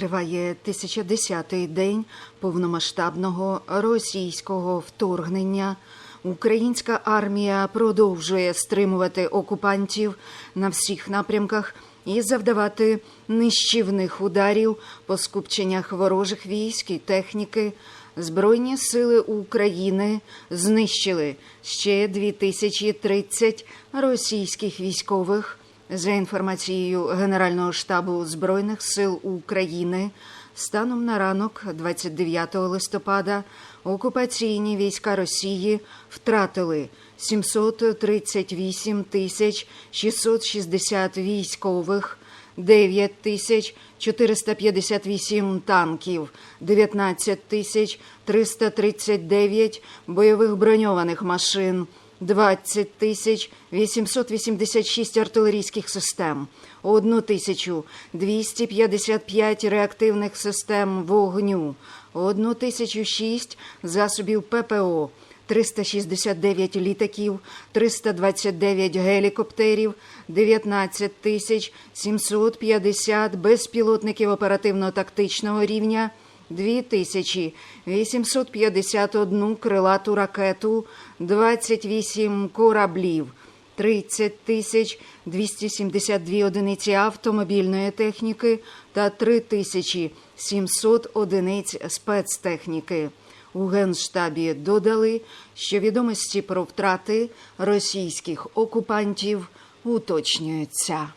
Триває 1010-й день повномасштабного російського вторгнення. Українська армія продовжує стримувати окупантів на всіх напрямках і завдавати нищівних ударів по скупченнях ворожих військ і техніки. Збройні сили України знищили ще 2030 російських військових. За інформацією Генерального штабу Збройних сил України, станом на ранок, 29 листопада, окупаційні війська Росії втратили 738 тисяч 660 військових, 9 тисяч 458 танків, 19 тисяч 339 бойових броньованих машин, 20 тисяч 886 артилерійських систем, 1 тисячу 255 реактивних систем вогню, 1 тисячу 6 засобів ППО, 369 літаків, 329 гелікоптерів, 19 тисяч 750 безпілотників оперативно-тактичного рівня, 2851 крилату ракету, 28 кораблів, 30 тисяч 272 одиниці автомобільної техніки та 3 тисячі 700 одиниць спецтехніки. У Генштабі додали, що відомості про втрати російських окупантів уточнюються.